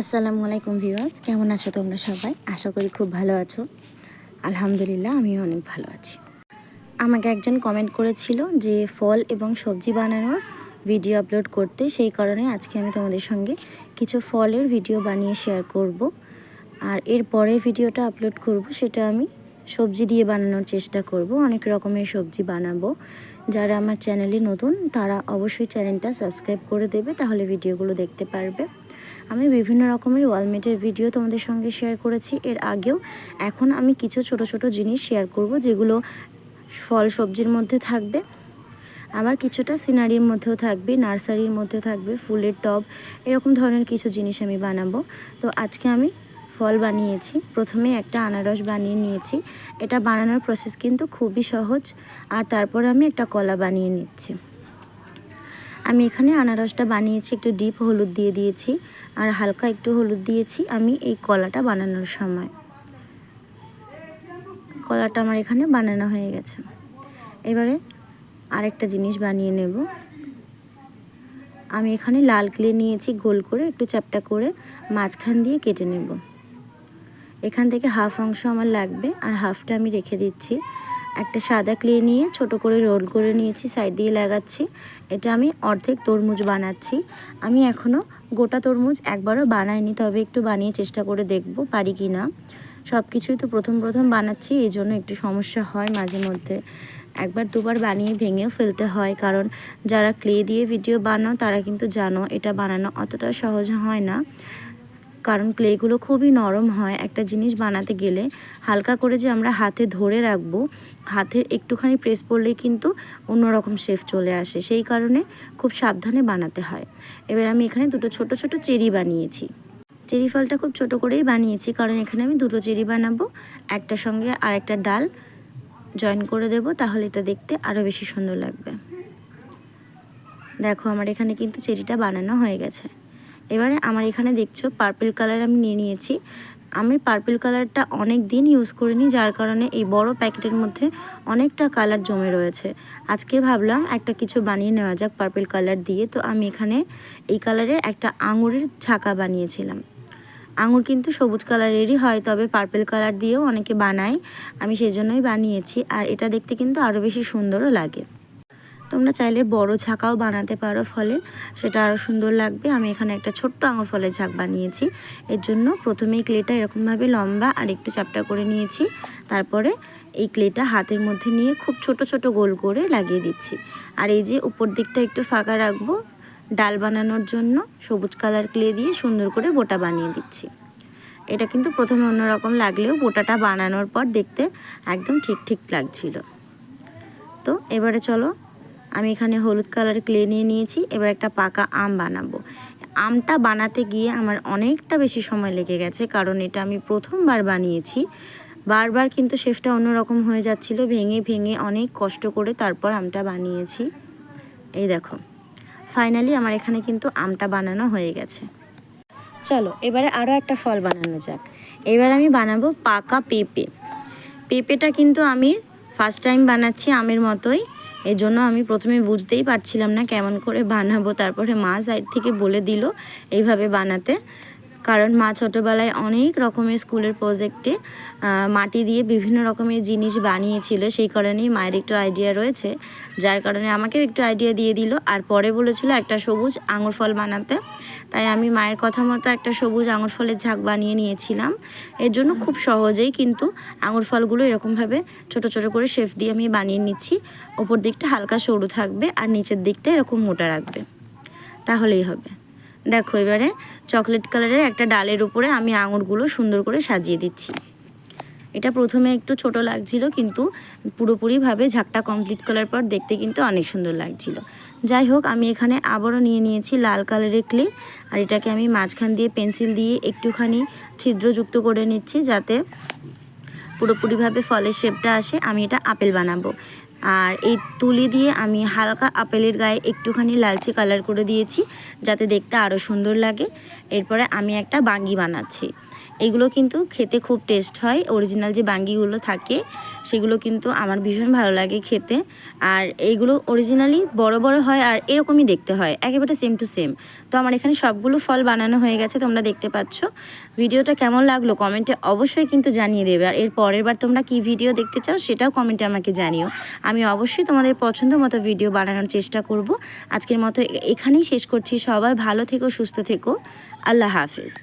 আসসালামু আলাইকুম ভিউয়ার্স, কেমন আছো তোমরা সবাই? আশা করি খুব ভালো আছো। আলহামদুলিল্লাহ, আমিও অনেক ভালো আছি। আমাকে একজন কমেন্ট করেছিল যে ফল এবং সবজি বানানোর ভিডিও আপলোড করতে, সেই কারণে আজকে আমি তোমাদের সঙ্গে কিছু ফলের ভিডিও বানিয়ে শেয়ার করব। আর এর পরের ভিডিওটা আপলোড করব, সেটা আমি সবজি দিয়ে বানানোর চেষ্টা করব। অনেক রকমের সবজি বানাবো। যারা আমার চ্যানেলে নতুন, তারা অবশ্যই চ্যানেলটা সাবস্ক্রাইব করে দেবে, তাহলে ভিডিওগুলো দেখতে পারবে। আমি বিভিন্ন রকমের ওয়ালমেটের ভিডিও তোমাদের সঙ্গে শেয়ার করেছি। এর আগেও এখন আমি কিছু ছোট ছোট জিনিস শেয়ার করব, যেগুলো ফল সবজির মধ্যে থাকবে। আবার কিছুটা সিনারির মধ্যেও থাকবে, নার্সারির মধ্যে থাকবে, ফুলের টব, এরকম ধরনের কিছু জিনিস আমি বানাবো। তো আজকে আমি ফল বানিয়েছি। প্রথমে একটা আনারস বানিয়ে নিয়েছি। এটা বানানোর প্রসেস কিন্তু খুবই সহজ। আর তারপর আমি একটা কলা বানিয়ে নিচ্ছি। আমি এখানে আনারসটা বানিয়েছি, একটু ডিপ হলুদ দিয়ে দিয়েছি আর হালকা একটু হলুদ দিয়েছি আমি এই কলাটা বানানোর সময়। কলাটা আমার এখানে বানানো হয়ে গেছে। এবারে আরেকটা জিনিস বানিয়ে নেব। আমি এখানে লাল ক্লে নিয়েছি, গোল করে একটু চ্যাপটা করে মাঝখান দিয়ে কেটে নেব। এখান থেকে হাফ অংশ আমার লাগবে আর হাফটা আমি রেখে দিচ্ছি একটা সাদা ক্লে নিয়ে ছোট করে রোল করে নিয়েছি সাইড দিয়ে লাগাচ্ছি। এটা আমি অর্ধেক তরমুজ বানাচ্ছি। আমি এখনও গোটা তরমুজ একবারও বানাইনি, তবে একটু বানিয়ে চেষ্টা করে দেখব পারি কি না। সব কিছুই তো প্রথম প্রথম বানাচ্ছি, এই জন্য একটু সমস্যা হয় মাঝে মধ্যে। একবার দুবার বানিয়ে ভেঙেও ফেলতে হয়, কারণ যারা ক্লে দিয়ে ভিডিও বানাও, তারা কিন্তু জানো এটা বানানো অতটা সহজ হয় না। কারণ ক্লেগুলো খুবই নরম হয়। একটা জিনিস বানাতে গেলে হালকা করে যে আমরা হাতে ধরে রাখব, হাতের একটুখানি প্রেস পড়লেই কিন্তু অন্যরকম শেফ চলে আসে। সেই কারণে খুব সাবধানে বানাতে হয়। এবার আমি এখানে দুটো ছোট ছোট চেরি বানিয়েছি। চেরি ফলটা খুব ছোট করেই বানিয়েছি, কারণ এখানে আমি দুটো চেরি বানাবো। একটা সঙ্গে আর একটা ডাল জয়েন করে দেব, তাহলে এটা দেখতে আরও বেশি সুন্দর লাগবে। দেখো, আমার এখানে কিন্তু চেরিটা বানানো হয়ে গেছে। এবারে আমার এখানে দেখছ পার্পেল কালার আমি নিয়ে নিয়েছি। আমি পার্পেল কালারটা অনেক দিন ইউজ করিনি, যার কারণে এই বড় প্যাকেটের মধ্যে অনেকটা কালার জমে রয়েছে। আজকে ভাবলাম একটা কিছু বানিয়ে নেওয়া যাক পার্পেল কালার দিয়ে। তো আমি এখানে এই কালারের একটা আঙুরের ছাকা বানিয়েছিলাম। আঙুর কিন্তু সবুজ কালারেরই হয়, তবে পার্পেল কালার দিয়েও অনেকে বানায়। আমি সেই জন্যই বানিয়েছি, আর এটা দেখতে কিন্তু আরও বেশি সুন্দরও লাগে। তোমরা চাইলে বড় ঝাঁকাও বানাতে পারো ফলে। সেটা আরও সুন্দর লাগবে। আমি এখানে একটা ছোট্ট আঙুর ফলের ঝাঁক বানিয়েছি। এর জন্য প্রথমেই ক্লেটা এরকমভাবে লম্বা আর একটু চাপটা করে নিয়েছি। তারপরে এই ক্লেটা হাতের মধ্যে নিয়ে খুব ছোট ছোট গোল করে লাগিয়ে দিচ্ছি। আর এই যে উপর দিকটা একটু ফাঁকা রাখব, ডাল বানানোর জন্য সবুজ কালার ক্লে দিয়ে সুন্দর করে বোটা বানিয়ে দিচ্ছি। এটা কিন্তু প্রথমে অন্যরকম লাগলেও বোটাটা বানানোর পর দেখতে একদম ঠিক ঠিক লাগছিল। তো এবারে চলো আমি এখানে হলুদ কালার ক্লে নিয়ে নিয়েছি, এবার একটা পাকা আম বানাবো। আমটা বানাতে গিয়ে আমার অনেকটা বেশি সময় লেগে গেছে, কারণ এটা আমি প্রথমবার বানিয়েছি। বারবার কিন্তু শেফটা অন্যরকম হয়ে যাচ্ছিল, ভেঙে ভেঙে অনেক কষ্ট করে তারপর আমটা বানিয়েছি। এই দেখো, ফাইনালি আমার এখানে কিন্তু আমটা বানানো হয়ে গেছে। চলো, এবারে আরও একটা ফল বানানো যাক। এবার আমি বানাবো পাকা পেঁপে। পেঁপেটা কিন্তু আমি ফার্স্ট টাইম বানাচ্ছি আমের মতোই। এই জন্য আমি প্রথমে বুঝতেই পারছিলাম না কেমন করে বানাবো, তারপরে মা সাইড থেকে বলে দিল এইভাবে বানাতে। কারণ মা ছোটোবেলায় অনেক রকমের স্কুলের প্রজেক্টে মাটি দিয়ে বিভিন্ন রকমের জিনিস বানিয়েছিল, সেই কারণেই মায়ের একটু আইডিয়া রয়েছে। যার কারণে আমাকেও একটু আইডিয়া দিয়ে দিল। আর পরে বলেছিল একটা সবুজ আঙুর ফল বানাতে। তাই আমি মায়ের কথা মতো একটা সবুজ আঙুর ফলের ঝাঁক বানিয়ে নিয়েছিলাম। এর জন্য খুব সহজেই কিন্তু আঙুর ফলগুলো এরকমভাবে ছোট ছোট করে শেফ দিয়ে আমি বানিয়ে নিচ্ছি। ওপর দিকটা হালকা সরু থাকবে আর নিচের দিকটা এরকম মোটা রাখবে। তাহলেই হবে। দেখো এবারে চকলেট কালারের একটা ডালের উপরে আমি আঙুরগুলো সুন্দর করে সাজিয়ে দিচ্ছি। এটা প্রথমে একটু ছোট লাগছিল, কিন্তু পুরোপুরিভাবে ঝাঁকটা কমপ্লিট করার পর দেখতে কিন্তু অনেক সুন্দর লাগছিল। যাই হোক, আমি এখানে আবারও নিয়ে নিয়েছি লাল কালারের ক্লে আর এটাকে আমি মাঝখান দিয়ে পেন্সিল দিয়ে একটুখানি ছিদ্রযুক্ত করে নিচ্ছি যাতে পুরোপুরিভাবে ফলের শেপটা আসে, আমি এটা আপেল বানাবো। আর এই তুলি দিয়ে আমি হালকা আপেলের গায়ে একটুখানি লালচে কালার করে দিয়েছি, যাতে দেখতে আরও সুন্দর লাগে। এরপরে আমি একটা বাঙ্গি বানাচ্ছি। এগুলো কিন্তু খেতে খুব টেস্ট হয়। অরিজিনাল যে বাঙ্গিগুলো থাকে, সেগুলো কিন্তু আমার ভীষণ ভালো লাগে খেতে। আর এইগুলো অরিজিনালি বড় বড় হয় আর এরকমই দেখতে হয়, একেবারে সেম টু সেম তো আমার এখানে সবগুলো ফল বানানো হয়ে গেছে, তোমরা দেখতে পাচ্ছ। ভিডিওটা কেমন লাগল কমেন্টে অবশ্যই কিন্তু জানিয়ে দেবে। আর এর পরের বার তোমরা কি ভিডিও দেখতে চাও, সেটাও কমেন্টে আমাকে জানিও। আমি অবশ্যই তোমাদের পছন্দ মতো ভিডিও বানানোর চেষ্টা করব। আজকের মতো এখানেই শেষ করছি। সবাই ভালো থেকো, সুস্থ থেকো। আল্লাহ হাফিজ।